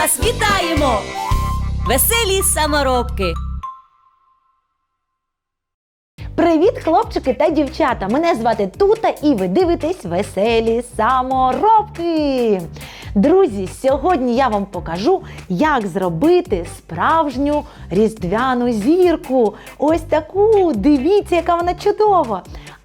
вас вітаємо, веселі саморобки. Привіт, хлопчики та дівчата! Мене звати Тута і ви дивитесь веселі саморобки. Друзі, сьогодні я вам покажу, як зробити справжню різдвяну зірку. Ось таку. Дивіться, яка вона чудова.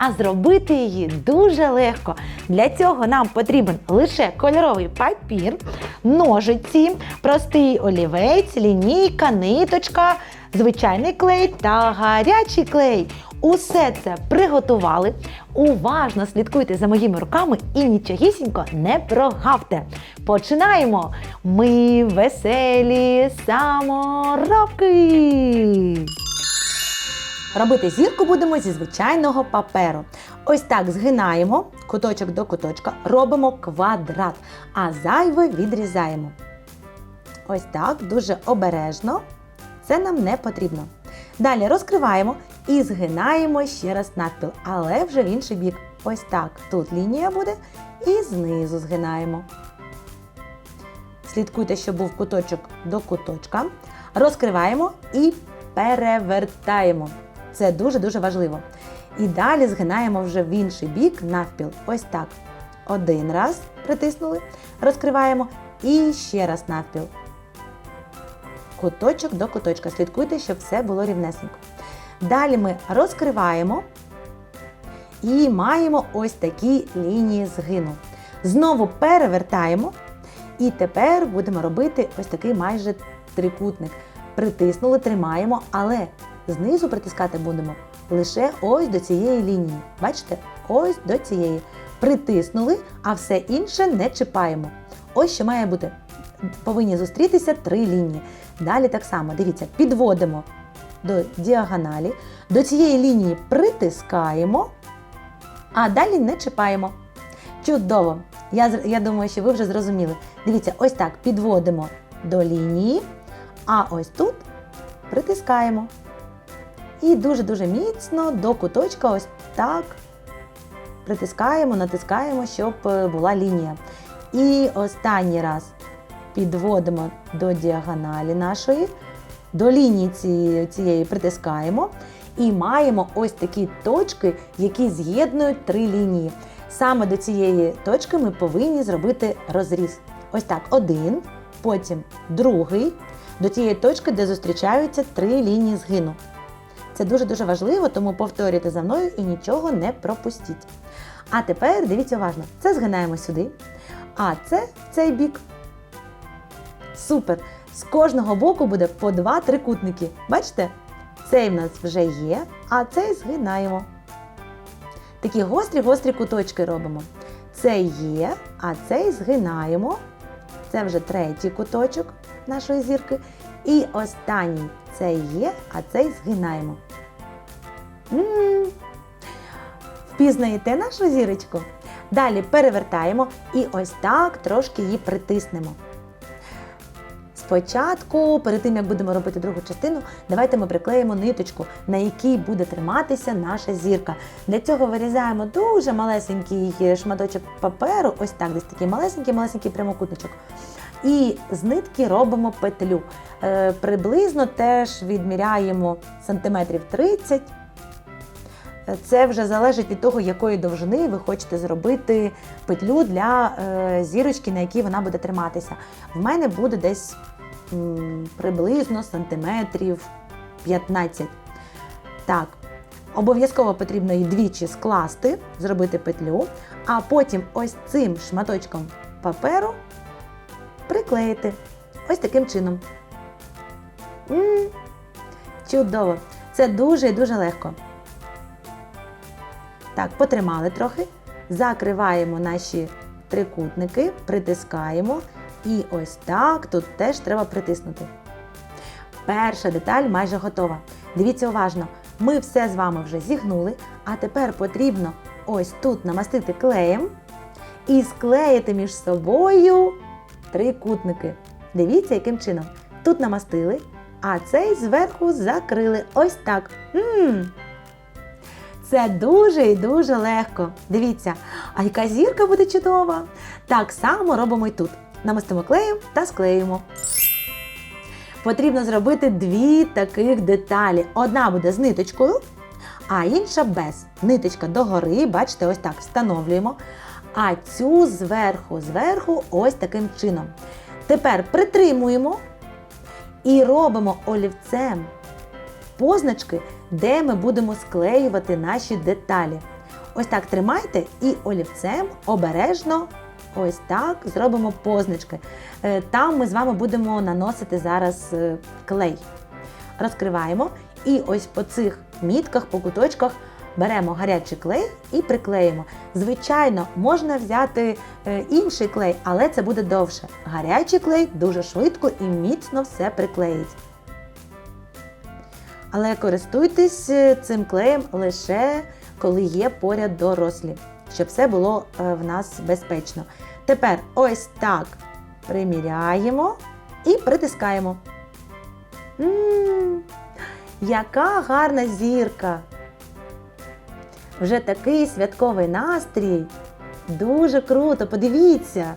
А зробити її дуже легко. Для цього нам потрібен лише кольоровий папір, ножиці, простий олівець, лінійка, ниточка, звичайний клей та гарячий клей. Усе це приготували. Уважно слідкуйте за моїми руками і нічогісінько не прогавте. Починаємо! Ми веселі саморобки! Робити зірку будемо зі звичайного паперу. Ось так згинаємо куточок до куточка, робимо квадрат, а зайве відрізаємо. Ось так, дуже обережно. Це нам не потрібно. Далі розкриваємо і згинаємо ще раз надпіл, але вже в інший бік. Ось так. Тут лінія буде і знизу згинаємо. Слідкуйте, щоб був куточок до куточка. Розкриваємо і перевертаємо. Це дуже-дуже важливо. І далі згинаємо вже в інший бік навпіл. Ось так. Один раз притиснули, розкриваємо і ще раз навпіл. Куточок до куточка. Слідкуйте, щоб все було рівнесенько. Далі ми розкриваємо і маємо ось такі лінії згину. Знову перевертаємо. І тепер будемо робити ось такий майже трикутник. Притиснули, тримаємо, але знизу притискати будемо лише ось до цієї лінії. Бачите? Ось до цієї. Притиснули, а все інше не чіпаємо. Ось що має бути. Повинні зустрітися три лінії. Далі так само, дивіться, підводимо до діагоналі, до цієї лінії притискаємо, а далі не чіпаємо. Чудово! Я, я думаю, що ви вже зрозуміли. Дивіться, ось так підводимо до лінії, а ось тут притискаємо. І дуже-дуже міцно до куточка ось так притискаємо, натискаємо, щоб е, була лінія. І останній раз підводимо до діагоналі нашої, до лінії цієї, цієї притискаємо і маємо ось такі точки, які з'єднують три лінії. Саме до цієї точки ми повинні зробити розріз. Ось так, один, потім другий, до тієї точки, де зустрічаються три лінії згину. Це дуже-дуже важливо, тому повторюйте за мною і нічого не пропустіть. А тепер дивіться уважно, це згинаємо сюди, а це в цей бік. Супер! З кожного боку буде по два трикутники. Бачите? Цей в нас вже є, а цей згинаємо. Такі гострі-гострі куточки робимо. Цей є, а цей згинаємо. Це вже третій куточок нашої зірки. І останній цей є, а цей згинаємо. Впізнаєте нашу зірочку? Далі перевертаємо і ось так трошки її притиснемо. Спочатку, перед тим як будемо робити другу частину, давайте ми приклеїмо ниточку, на якій буде триматися наша зірка. Для цього вирізаємо дуже малесенький шматочок паперу, ось так, десь такий малесенький-малесенький прямокутничок. І з нитки робимо петлю. Е, приблизно теж відміряємо сантиметрів 30. Це вже залежить від того, якої довжини ви хочете зробити петлю для е, зірочки, на якій вона буде триматися. В мене буде десь м, приблизно сантиметрів 15. Так, обов'язково потрібно її двічі скласти, зробити петлю, а потім ось цим шматочком паперу приклеїти. Ось таким чином. м чудово! Це дуже і дуже легко. Так, потримали трохи, закриваємо наші трикутники, притискаємо І ось так тут теж треба притиснути. Перша деталь майже готова. Дивіться уважно, ми все з вами вже зігнули, а тепер потрібно ось тут намастити клеєм і склеїти між собою трикутники. Дивіться, яким чином. Тут намастили, а цей зверху закрили. Ось так. м Це дуже і дуже легко. Дивіться, а яка зірка буде чудова. Так само робимо і тут. Намастимо клеєм та склеїмо. Потрібно зробити дві таких деталі. Одна буде з ниточкою, а інша без. Ниточка догори, бачите, ось так встановлюємо. А цю зверху, зверху, ось таким чином. Тепер притримуємо і робимо олівцем позначки, де ми будемо склеювати наші деталі. Ось так тримайте і олівцем обережно ось так зробимо позначки. Е, Там ми з вами будемо наносити зараз е, клей. Розкриваємо і ось по цих мітках, по куточках беремо гарячий клей і приклеїмо. Звичайно, можна взяти е, інший клей, але це буде довше. Гарячий клей дуже швидко і міцно все приклеїть. Але користуйтесь е, цим клеєм лише коли є поряд дорослі, щоб все було е, в нас безпечно. Тепер ось так приміряємо і притискаємо. М, яка гарна зірка! Вже такий святковий настрій. Дуже круто, подивіться.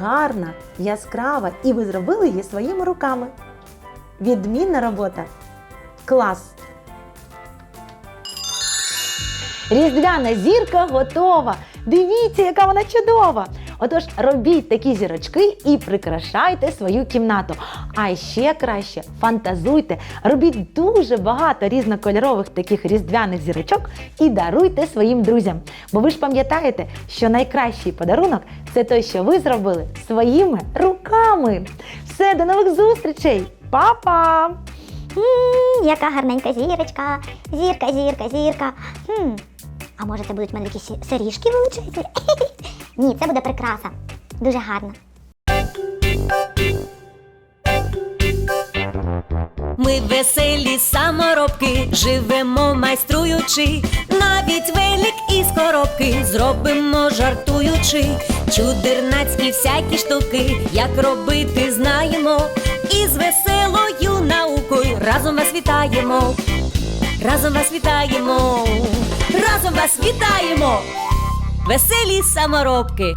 Гарна, яскрава, і ви зробили її своїми руками. Відмінна робота. Клас! Різдвяна зірка готова. Дивіться, яка вона чудова! Отож, робіть такі зірочки і прикрашайте свою кімнату. А ще краще фантазуйте, робіть дуже багато різнокольорових таких різдвяних зірочок і даруйте своїм друзям. Бо ви ж пам'ятаєте, що найкращий подарунок це той, що ви зробили своїми руками. Все, до нових зустрічей! Па-па! М, яка гарненька зірочка. Зірка, зірка, зірка. Хм. А може це будуть в мене якісь серіжки величезні? Ні, це буде прикраса. Дуже гарно. Ми веселі саморобки, живемо майструючи, навіть велик із коробки зробимо жартуючи, чудернацькі всякі штуки, як робити знаємо, і з веселою наукою разом вас вітаємо, разом вас вітаємо, разом вас вітаємо, веселі саморобки.